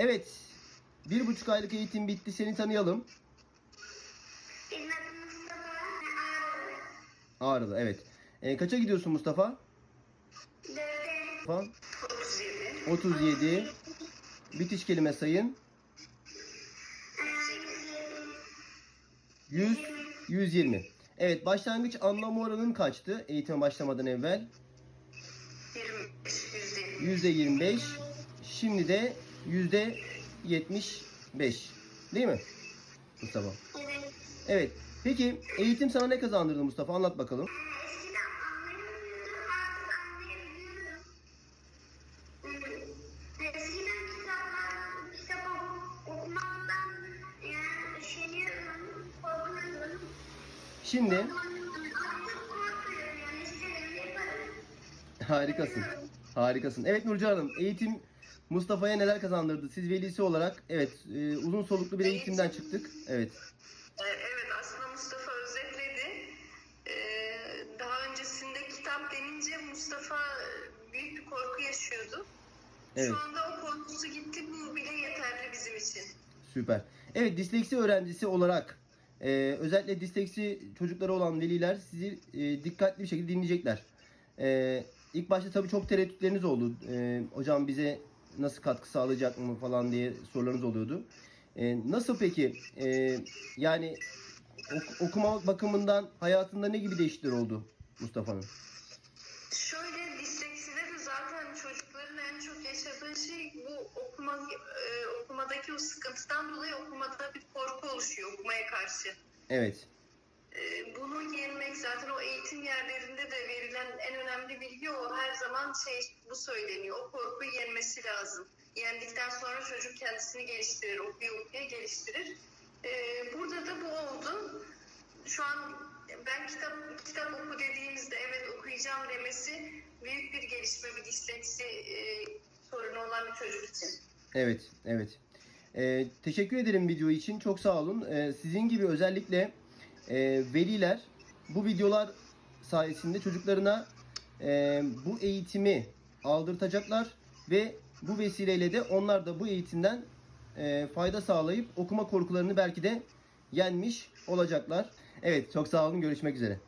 Evet. Bir buçuk aylık eğitim bitti. Seni tanıyalım. Benim adım Mustafa Ağrı. Ağrılı evet. Ee, kaça gidiyorsun Mustafa? Dörde Mustafa? 37. 37. Bitiş kelime sayın. 100. 120. Evet başlangıç anlama oranın kaçtı eğitime başlamadan evvel? 25 yüzde. %25. Şimdi de %75. Değil mi? Mustafa. Evet. Evet. Peki eğitim sana ne kazandırdı Mustafa? Anlat bakalım. Korkuyordum. Şimdi istediğimi yaparım. harikasın. Harikasın. Evet Nurcan Hanım, eğitim Mustafa'ya neler kazandırdı? Siz velisi olarak evet e, uzun soluklu bir eğitimden çıktık. Evet. Ee, Evet aslında Mustafa özetledi. Ee, Daha öncesinde kitap denince Mustafa e, büyük bir korku yaşıyordu. Evet. Şu anda o korkusu gitti bu bile yeterli bizim için. Süper. Evet disleksi öğrencisi olarak e, özellikle disleksi çocukları olan veliler sizi e, dikkatli bir şekilde dinleyecekler. E, ilk başta tabii çok tereddütleriniz oldu. E, hocam bize nasıl katkı sağlayacak mı falan diye sorularınız oluyordu. E, nasıl peki? E, yani ok- okuma bakımından hayatında ne gibi değişiklikler oldu Mustafa'nın? Şöyle dislekside de zaten çocukların en çok yaşadığı şey bu okuma e, okumadaki o sıkıntıdan dolayı okumada bir korku oluşuyor okumaya karşı. Evet. Ee, bunu yenmek zaten o eğitim yerlerinde de verilen en önemli bilgi o her zaman şey bu söyleniyor. O korkuyu yenmesi lazım. Yendikten sonra çocuk kendisini geliştirir, okuya okuya geliştirir. Ee, burada da bu oldu. Şu an ben kitap kitap oku dediğimizde evet okuyacağım demesi büyük bir gelişme, bir disleksi e, sorunu olan bir çocuk için. Evet, evet. Ee, teşekkür ederim video için. Çok sağ olun. Ee, sizin gibi özellikle e, veliler bu videolar sayesinde çocuklarına e, bu eğitimi aldırtacaklar ve bu vesileyle de onlar da bu eğitimden e, fayda sağlayıp okuma korkularını belki de yenmiş olacaklar. Evet, çok sağ olun. Görüşmek üzere.